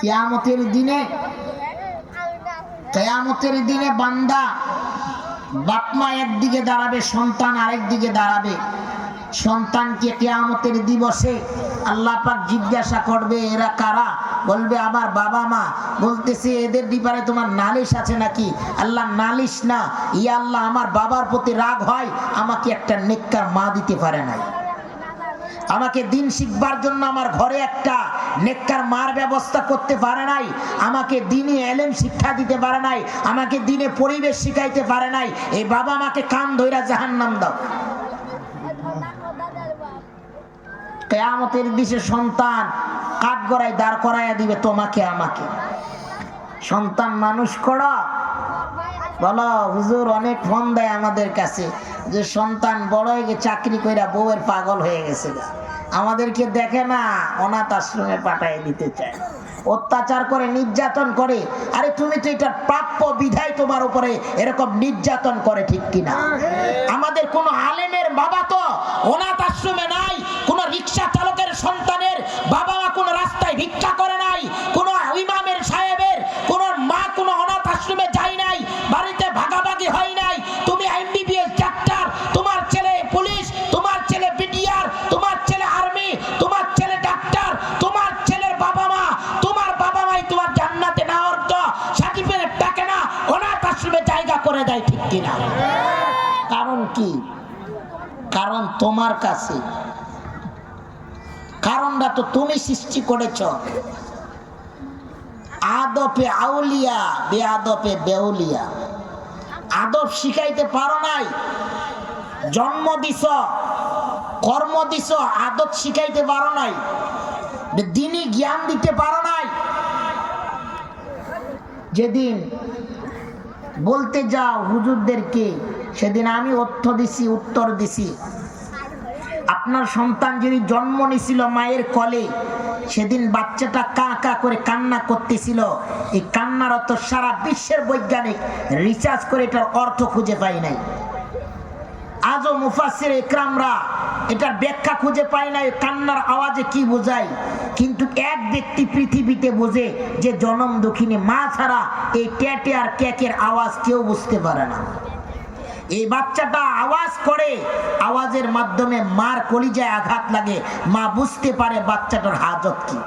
কেয়ামতের দিনে কেয়ামতের দিনে বান্দা বাপমা একদিকে দাঁড়াবে, সন্তান আরেক দিকে দাঁড়াবে। সন্তানকে কেয়ামতের দিবসে আল্লাহ পাক জিজ্ঞাসা করবে, এরা কারা? বলবে, আমার বাবা মা। বলতেছে, এদের ব্যাপারে তোমার নালিশ আছে নাকি? আল্লাহ, নালিশ না। ইয়া আল্লাহ, আমার বাবার প্রতি রাগ হয়, আমাকে একটা নেককার মা দিতে পারে নাই। আমাকে দিন শিখবার জন্য আমার ঘরে একটা নেককার মার ব্যবস্থা করতে পারে নাই, আমাকে দিনে এলেম শিক্ষা দিতে পারে নাই, আমাকে দিনে পরিবেশ শিখাইতে পারে নাই এই বাবা আমাকে কান ধইরা জাহান নাম দাও। কেয়ামতের দিশে সন্তান কাঠ গড়ায় দাঁড় করাইয়া দিবে তোমাকে, আমাকে। সন্তান মানুষ করা বলো, হুজুর অনেক ফোন দেয় আমাদের কাছে। যে সন্তান বড় হয়ে গিয়ে চাকরি কইরা বউয়ের পাগল হয়ে গেছে। আমাদেরকে দেখে না, অনাথ আশ্রমে পাঠায় দিতে চায়। অত্যাচার করে, নির্যাতন করে। আরে তুমি তো এটা প্রাপ্য বিধায় তোমার উপরে এরকম নির্যাতন করে, ঠিক কিনা? আমাদের কোন আলেমের বাবা তো অনাথ আশ্রমে নাই, কোন রিক্সা চালকের সন্তানের বাবা কিনা কারণ কি? কারণ তোমার কাছে। কারণটা তো তুমি সৃষ্টি করেছ। আদপে আউলিয়া, বেআদপে বেউলিয়া। আদব শিখাইতে পারো নাই? জন্ম দিছ, কর্ম দিছ, আদব শিখাইতে পারো নাই? দিনই জ্ঞান দিতে পারো নাই? যেদিন বলতে যাও হুজুরদেরকে, সেদিন আমি অর্থ দিছি, উত্তর দিছি। আপনার সন্তান যদি জন্ম নিছিল মায়ের কলে, সেদিন বাচ্চাটা কা কা করে কান্না করতেছিল। এই কান্নার অর্থ সারা বিশ্বের বৈজ্ঞানিক রিসার্চ করে এটার অর্থ খুঁজে পাই নাই। আজও মুফাসির একরামরা এটার ব্যাখ্যা খুঁজে পায় নাই, কান্নার আওয়াজে কি বোঝায়। কিন্তু এক ব্যক্তি পৃথিবীতে বোঝে যে জনম দক্ষিণে, মা ছাড়া এই ট্যাটে আর ক্যাকের আওয়াজ কেউ বুঝতে পারে না। এই বাচ্চাটা আওয়াজ করে, আওয়াজের মাধ্যমে মার কলিজায় আঘাত লাগে। মা বুঝতে পারে বাচ্চাটার হাজত কি।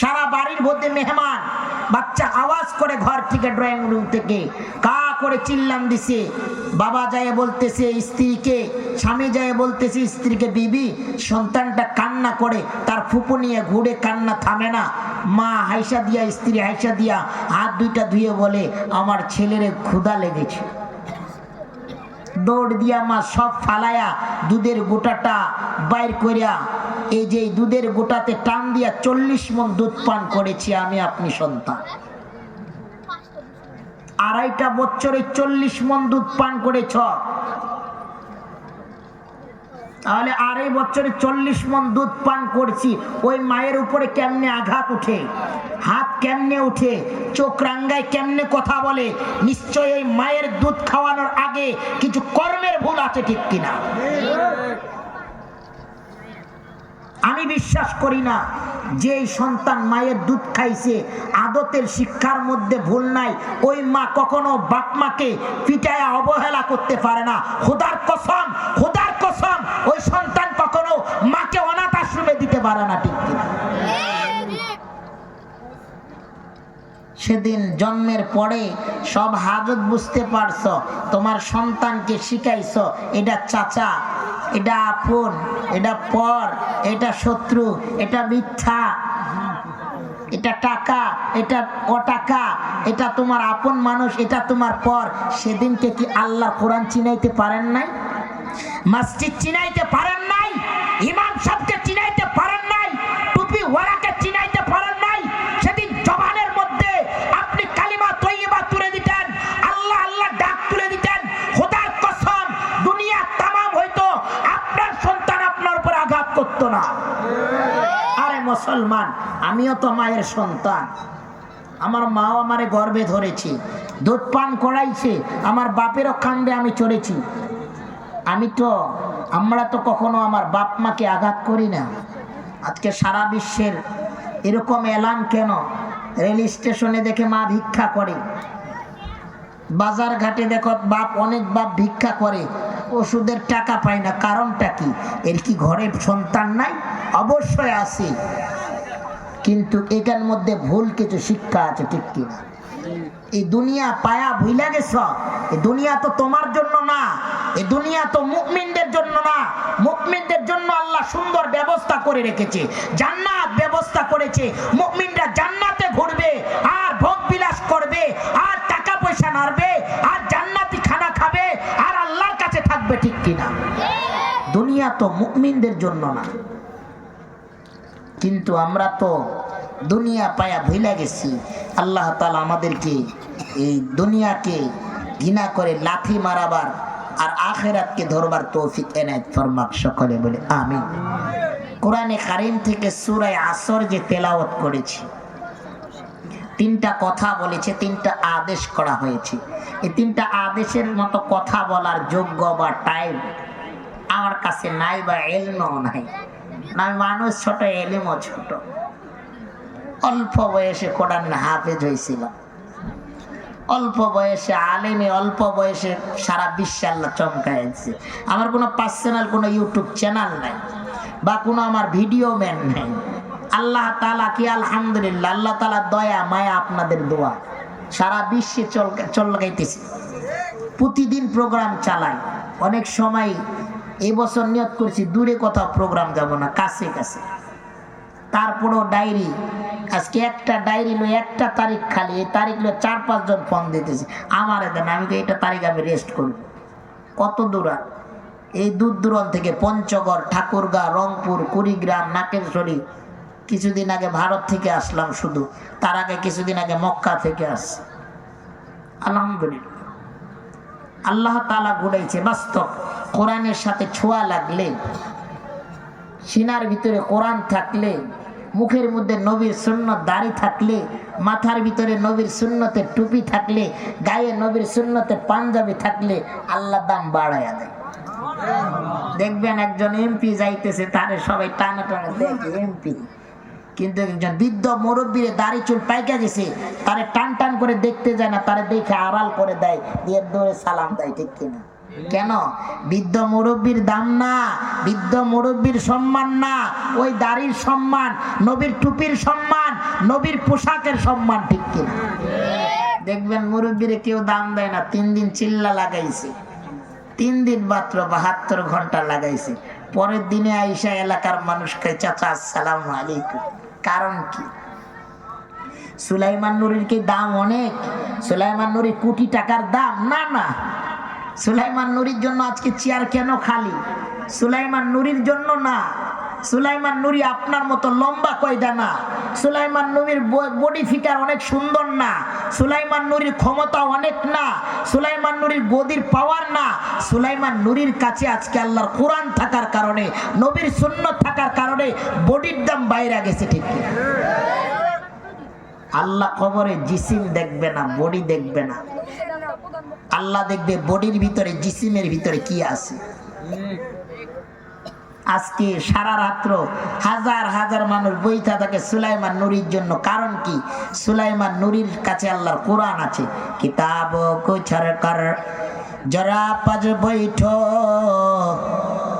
সারা বাড়ির মধ্যে মেহমান, বাচ্চা আওয়াজ করে ঘর থেকে ড্রয়িং রুম থেকে কা করে চিল্লাম দিছে। বাবা যায় বলতেছে, স্ত্রীকে, স্বামী যায় বলতেছে, স্ত্রীকে বিবি, সন্তানটা কান্না করে, তার ফুপু নিয়ে ঘুরে কান্না থামে না। মা হাইসা দিয়া, স্ত্রী হাইসা দিয়া হাত দুইটা ধুয়ে বলে, আমার ছেলের ক্ষুধা লেগেছে। দৌড় দিয়া মা সব ফালায়া দুধের গোটাটা বাইর করিয়া, এই যে দুধের গোটাতে টান দিয়া চল্লিশ মন দুধ পান করেছি আমি, আপনি সন্তান। আড়াইটা বছরে চল্লিশ মন দুধ পান করেছ। তাহলে আড়াই বছরে চল্লিশ মন দুধ পান করছি, ওই মায়ের উপরে কেমনে আঘাত উঠে? হাত কেমনে উঠে? চোখ রাঙ্গায় কেমনে কথা বলে? নিশ্চয় ওই মায়ের দুধ খাওয়ানোর আগে কিছু কর্মের ভুল আছে ঠিক কিনা? আমি বিশ্বাস করি না। যে সন্তান মায়ের দুধ খাইছে, আদতের শিক্ষার মধ্যে ভুল নাই, ওই মা কখনো বাপ মাকে পিটায়া অবহেলা করতে পারে না। হোদার কসম হোদার কসম, ওই সন্তান কখনো মাকে অনাথ আশ্রমে দিতে পারে না ঠিক কিনা। সেদিন জন্মের পরে সব হাজত বুঝতে পারছ, তোমার সন্তানকে শিখাইছ, এটা চাচা, এটা আপন, এটা পর, এটা শত্রু, এটা মিথ্যা, এটা টাকা, এটা অটাকা, এটা তোমার আপন মানুষ, এটা তোমার পর। সেদিনকে কি আল্লাহ কোরআন চিনাইতে পারেন নাই? মসজিদ চিনাইতে পারেন নাই? ইমাম সাহেবকে চিনাইতে পারেন নাই টুপি ওয়ালাকে চিনাইতে পারেন নাই সেদিন জবানের মধ্যে আপনি কালিমা তৈবা তুলে দিতেন আল্লাহ আল্লাহ ডাক তুলে দিতেন খোদার কসম দুনিয়া তামাম হইতো আপনার সন্তান আপনার উপর করতো না। আরে মুসলমান, আমিও তো মায়ের সন্তান। আমার মাও আমারে গর্বে ধরেছে, দুধ পান করাইছে, আমার বাপেরও কাণ্ডে আমি চড়েছি। আমি তো, আমরা তো কখনো আমার বাপ মাকে আঘাত করি না। আজকে সারা বিশ্বের এরকম এলান কেন? রেল স্টেশনে দেখে মা ভিক্ষা করে। বাজার ঘাটে দেখো, বাপ অনেক বাপ ভিক্ষা করে। ওষুধের টাকা পায় না, কারণটা কি? এর কি ঘরে সন্তান নাই? অবশ্যই আছে। কিন্তু এটার মধ্যে ভুল কিছু শিক্ষা আছে, ঠিক কিনা এই দুনিয়া পায়া ভুইলা গেছ? এই দুনিয়া তো তোমার জন্য না। এই দুনিয়া তো মুকমিনদের জন্য না। মুকমিনদের জন্য আল্লাহ সুন্দর ব্যবস্থা করে রেখেছে। জান্নাত ব্যবস্থা করেছে। মুকমিনরা জান্নাতে ঘুরবে, আর ভোগ বিলাস করবে, আর টাকা পয়সা নাড়বে, আর জান্নাতি খানা খাবে আর আল্লাহর কাছে থাকবে ঠিক কিনা দুনিয়া তো মুকমিনদের জন্য না। কিন্তু আমরা তো দুনিয়া পায়া ভুলে গেছি। আল্লাহ তালা আমাদেরকে এই দুনিয়াকে ঘৃণা করে লাথি মারাবার আর আখেরাতকে ধরবার তৌফিক এনায়ত ফরমাক সকলে বলে আমি কোরআনে কারিম থেকে সুরায় আসর যে তেলাওয়াত করেছি তিনটা কথা বলেছে, তিনটা আদেশ করা হয়েছে। এই তিনটা আদেশের মতো কথা বলার যোগ্য বা টাইম আমার কাছে নাই বা এলমও নাই। আমি মানুষ ছোট, এলিমও ছোট। অল্প বয়সে কোরআন হাফেজ হয়েছিলাম। অল্প বয়সে আলেমে, অল্প বয়সে সারা বিশ্বে আল্লাহ চমকাইছে। আমার কোনো পার্সোনাল কোনো ইউটিউব চ্যানেল নাই, বা কোনো আমার ভিডিও ম্যান নেই। আল্লাহ তালা কি আলহামদুলিল্লাহ? আল্লাহ তালা দয়া, মায়া আপনাদের দোয়া। সারা বিশ্বে চল চল গাইতেছে প্রতিদিন প্রোগ্রাম চালাই। অনেক সময় এবছর নিয়ত করছি, দূরে কোথাও প্রোগ্রাম যাব না, কাছে কাছে। তারপরেও ডায়েরি আজকে একটা ডায়েরি লো একটা তারিখ খালি, এই তারিখ লো চার পাঁচজন ফোন দিতেছে। আমার দেন, আমি তো এটা তারিখ আমি রেস্ট করব। কত দূরা এই দূর দূরান্ত থেকে পঞ্চগড়, ঠাকুরগাঁ, রংপুর, কুড়িগ্রাম, নাকেশ্বরী কিছুদিন আগে ভারত থেকে আসলাম শুধু। তার আগে কিছুদিন আগে মক্কা থেকে আসছি। আলহামদুলিল্লাহ। আল্লাহ তালা ঘুরাইছে বাস্তব, কোরআনের সাথে ছোঁয়া লাগলে, সিনার ভিতরে কোরআন থাকলে, মুখের মধ্যে নবীর সুন্নত দাড়ি থাকলে, মাথার ভিতরে নবীর সুন্নতের টুপি থাকলে, গায়ে নবীর সুন্নতের পাঞ্জাবি থাকলে আল্লাহ দাম বাড়াইয়া দেয়। দেখবেন একজন এমপি যাইতেছে, তারে সবাই টানা টানা, দেখে, এমপি। কিন্তু একজন বৃদ্ধ মুরব্বীর দাড়ি চুল পাইকা গেছে তারে টান টান করে দেখতে যায় না, তারে দেখে আড়াল করে দেয়, দিয়ে দৌড়ে সালাম দেয়, ঠিক কিনা? কেন? বৃদ্ধ মুরব্বীর দাম না, বৃদ্ধ মুরব্বীর সম্মান না, ওই দাড়ির সম্মান, নবীর টুপির সম্মান, নবীর পোশাকের সম্মান, ঠিক কিনা? দেখবেন মুরব্বীরে কেউ দাম দেয় না, তিন দিন চিল্লা লাগাইছে, তিন দিন মাত্র বাহাত্তর ঘণ্টা লাগাইছে, পরের দিনে আইসা এলাকার মানুষকে, চাচা, আসসালাম আলাইকুম। কারণ কি? সুলাইমান নুরির কি দাম অনেক? সুলাইমান নুরির কোটি টাকার দাম? না না। সুলাইমান নুরির জন্য আজকে চেয়ার কেন খালি? সুলাইমান নুরির জন্য না। সুলাইমান নুরি আপনার মতো লম্বা কয়দা না। সুলাইমান নুরির বডি ফিগার অনেক সুন্দর না। সুলাইমান নুরির ক্ষমতা অনেক না। সুলাইমান নুরির গদির পাওয়ার না। সুলাইমান নুরির কাছে আজকে আল্লাহর কোরআন থাকার কারণে, নবীর শূন্য থাকার কারণে বডির দাম বাইরে গেছে, ঠিক আল্লাহ কবরে জিসিম দেখবে না বডি দেখবে না। আল্লাহ দেখবে বডির ভিতরে, জিসিমের ভিতরে কি আছে? আজকে সারা রাত্র হাজার হাজার মানুষ বইতা থাকে সুলাইমান নুরির জন্য কারণ কি সুলাইমান নুরির কাছে আল্লাহর কোরআন আছে কিতাব কুছর কর জরা পজ বৈঠো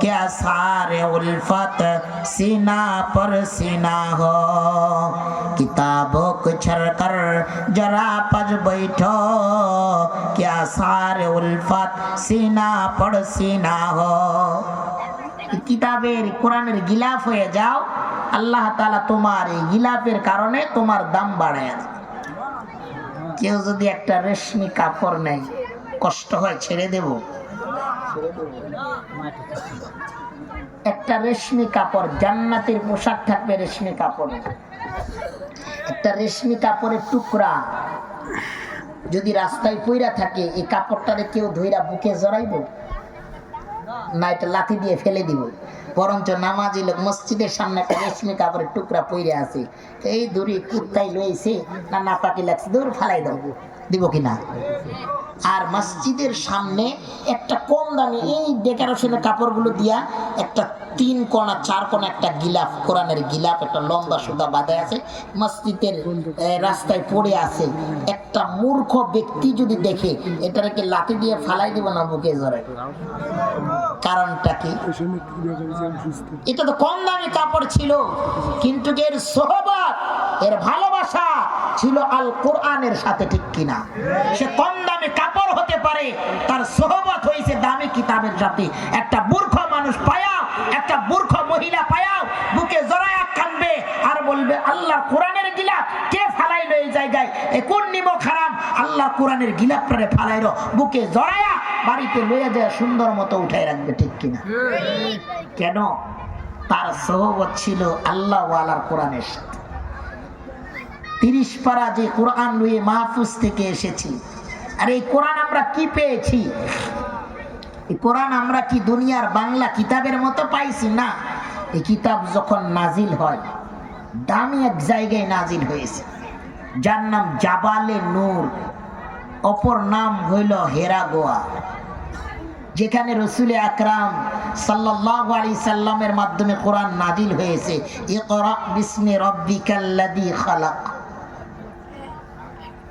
क्या सारे उल्फत सीना पर सीना हो किताबों को छर कर जरा पज बैठो क्या सारे उल्फत सीना पर सीना हो কিতাবের, কোরআনের গিলাফ হয়ে যাও, আল্লাহ তালা তোমার এই গিলাফের কারণে তোমার দাম বাড়ায় কেউ যদি একটা রেশমি কাপড় নেয়, কষ্ট হয়, ছেড়ে দেব? একটা রেশমি কাপড়, জান্নাতের পোশাক থাকবে রেশমি কাপড়ে। একটা রেশমি কাপড়ের টুকরা যদি রাস্তায় পইরা থাকে, এই কাপড়টারে কেউ ধইরা বুকে জড়াইব? না এটা লাথি দিয়ে ফেলে দিব। বরঞ্চ নামাজি লোক মসজিদের সামনে একটা রেশমি কাপড়ের টুকরা পইরে আছে। এই দূরে কুত্তাই লইছে, না না পাকি লাগছে দূর ফালাই দাও, দিব কি না আর মসজিদের সামনে একটা কম দামি, এই ডেকোরেশনের কাপড়গুলো দিয়া একটা তিন কোণা চার কোণা একটা গিলাফ, কোরআনের গিলাফ, একটা লম্বা সুতা বাঁধা আছে, মসজিদের রাস্তায় পড়ে আছে। একটা মূর্খ ব্যক্তি যদি দেখে এটাকে লাঠি দিয়ে ফালাই দিব না বুকে জড়ে কারণটা কি? এটা তো কম দামি কাপড় ছিল, কিন্তু এর সোহবত, এর ভালোবাসা ছিল আল কোরআনের সাথে ঠিক কিনা। সে কম দামি কাপড় হতে পারে, তার সোহবত হয়েছে দামি কিতাবের সাথে একটা মূর্খ মানুষ পায়া, একটা মূর্খ মহিলা পায়া, বুকে আর বলবে আল্লাহ কোরআনের গিলাপ কে ফালাইলো এই জায়গায়? এ কোন নিমক হারাম? আল্লাহ কোরআনের গিলাপটারে ফালাইলো। বুকে জড়ায়া বাড়িতে লইয়া যায় সুন্দর মতো উঠাই রাখবে, ঠিক কিনা? কেন? তার সহবত ছিল আল্লাহ ওয়ালার কোরআনের সাথে। তিরিশ পারা যে কোরআন লুয়ে মাহফুজ থেকে এসেছি। আর এই কোরআন আমরা কি পেয়েছি? এই কোরআন আমরা কি দুনিয়ার বাংলা কিতাবের মতো পাইছি? না। এই কিতাব যখন নাজিল হয় দামি এক জায়গায় নাজিল হয়েছে। যার নাম জাবালে নূর, অপর নাম হইল হেরা গোয়া। যেখানে রসুল আকরাম সাল্লাল্লাহু আলাইহি সাল্লামের মাধ্যমে কোরআন নাজিল হয়েছে এ ইকরা বিসমি রাব্বিকাল্লাযী খালাক।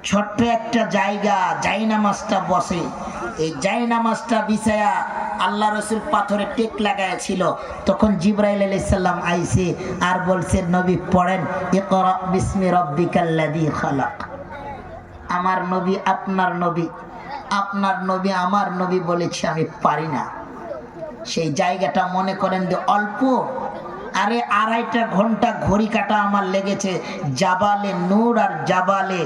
ছোট্ট একটা জায়গা, জাইনামাজটা বসে। এই জাইনামাজটা বিছায়া আল্লাহ রসুল পাথরে টেক লাগাইছিল। তখন জিব্রাইল আলাইসাল্লাম আইসে আর বলছে, নবী, পড়েন। আমার নবী আপনার নবী আপনার নবী আমার নবী বলেছে, আমি পারি না। সেই জায়গাটা মনে করেন যে অল্প। আরে আড়াইটা ঘণ্টা ঘড়ি কাটা আমার লেগেছে। জাবালে নূর আর জাবালে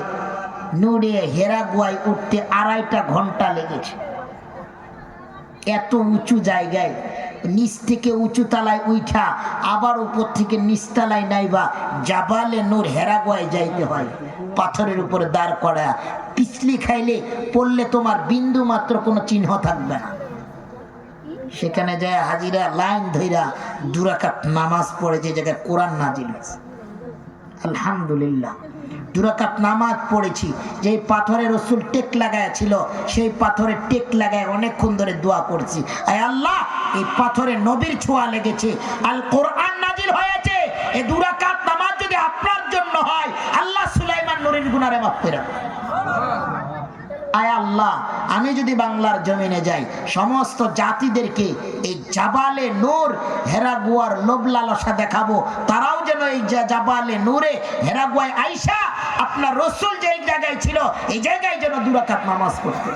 নূরে হেরাগুয়ায় উঠতে আড়াইটা ঘণ্টা লেগেছে। এত উঁচু জায়গায়, নিচ থেকে উঁচু তালায় উঠা আবার উপর থেকে নিচ নিচতলায় নাইবা জাবালে নূর হেরাগুয়ায় যাইতে হয়, পাথরের উপরে দাঁড় করা পিছলি খাইলে পড়লে তোমার বিন্দু মাত্র কোনো চিহ্ন থাকবে না। সেখানে যায় হাজিরা, লাইন ধইরা দুরাকাত নামাজ পড়ে যে জায়গায় কোরআন নাজিল আলহামদুলিল্লাহ। দুরাকাত নামাজ পড়েছি। যেই পাথরে রসুল টেক লাগায় ছিল, সেই পাথরে টেক লাগায় অনেকক্ষণ ধরে দোয়া করছি। আয় আল্লাহ, এই পাথরে নবীর ছোঁয়া লেগেছে, আল কোরআন নাজিল হয়েছে এই দুরাকাত নামাজ যদি আপনার জন্য হয়, আল্লাহ সুলাইমান নুরির গুনারে মাফ করে আয় আল্লাহ, আমি যদি বাংলার জমিনে যাই, সমস্ত জাতিদেরকে এই জাবালে নূর, হেরাগুয়ার লোভ লালসা দেখাবো, তারাও যেন এই জাবালে নূরে, হেরাগুয়ায় আইসা আপনার রসুল যে জায়গায় ছিল, এই জায়গায় যেন দুরাকাত নামাজ পড়তে।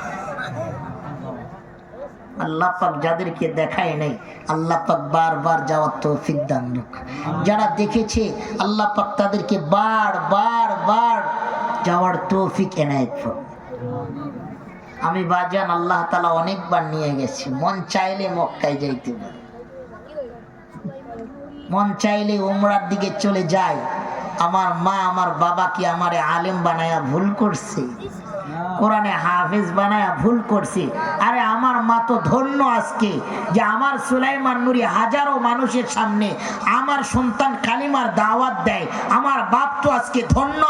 আল্লাহ পাক যাদেরকে দেখায় নাই, আল্লাহ পাক বারবার যাওয়ার তৌফিক দান লোক যারা দেখেছে, আল্লাহ পাক তাদেরকে বার বার বার যাওয়ার তৌফিক এনায়ত আমি বাজান আল্লাহ তালা অনেকবার নিয়ে গেছি, মন চাইলে মক্কায় যাইতে পারে। মন চাইলে উমরার দিকে চলে যায়। আমার মা আমার বাবা কি আমারে আলেম বানায়া ভুল করছে? কোরআনে হাফিজ বানায়া ভুল করছে? আরে আমার মা তো ধন্য আজকে যে আমার সুলাইমান নুরি হাজারো মানুষের সামনে আমার সন্তান কালিমার দাওয়াত দেয়। আমার বাপ তো আজকে ধন্য।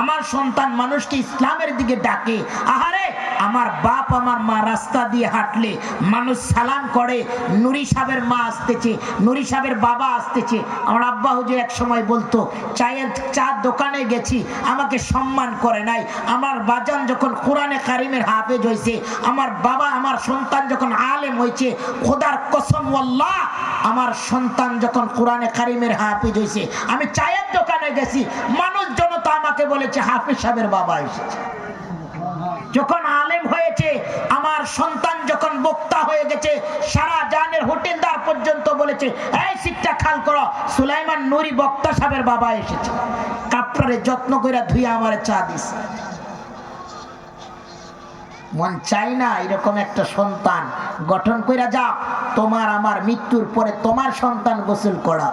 আমার সন্তান মানুষকে ইসলামের দিকে ডাকে। আহারে, আমার বাপ আমার মা রাস্তা দিয়ে হাঁটলে মানুষ সালাম করে, নুরি সাহেবের মা আসতেছে, নুরি সাহেবের বাবা আসতেছে। আমার আব্বা হুজুর এক সময় বলতো, চায়ের চা দোকানে গেছি, আমাকে সম্মান করে নাই। আমার বাজান যখন কোরআনে কারিমের হাফেজ হয়েছে আমার বাবা আমার সন্তান যখন আলেম হয়েছে খোদার কসম আল্লাহ, আমার সন্তান যখন কোরআনে কারিমের হাফেজ হয়েছে আমি চায়ের দোকানে গেছি, মানুষ জনতা আমাকে বলেছে, হাফেজ সাহেবের বাবা এসেছে। যখন আলেম হয়েছে, আমার সন্তান যখন বক্তা হয়ে গেছে, সারা জানের হোটেলদার পর্যন্ত বলেছে, এই সিটটা খাল করো। সুলাইমান নুরি বক্তা সাহেবের বাবা এসেছে। কাপড়ে যত্ন করে ধুয়ে আমার চা দিস মন চাই না এরকম একটা সন্তান গঠন কইরা যাও তোমার আমার মৃত্যুর পরে তোমার সন্তান গোসল করা।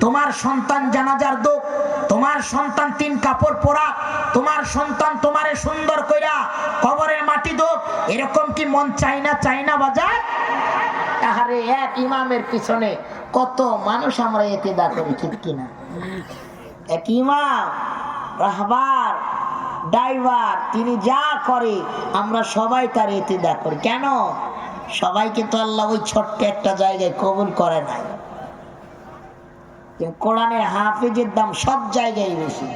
তোমার সন্তান জানাজার দোক তোমার সন্তান তিন কাপড় পরা তোমার সন্তান তোমারে সুন্দর কইরা কবরের মাটি দোক এরকম কি মন চাই না চাই না বাজার? আহারে এক ইমামের পিছনে কত মানুষ আমরা এতেদা করি ঠিক কিনা? এক ইমাম রাহবার ড্রাইভার, তিনি যা করে, আমরা সবাই তার এতেদা করি। কেন? সবাইকে তো আল্লাহ ওই ছোট্ট একটা জায়গায় কবুল করে নাই। কোরআনের হাফেজের দাম সব জায়গায় বেশি।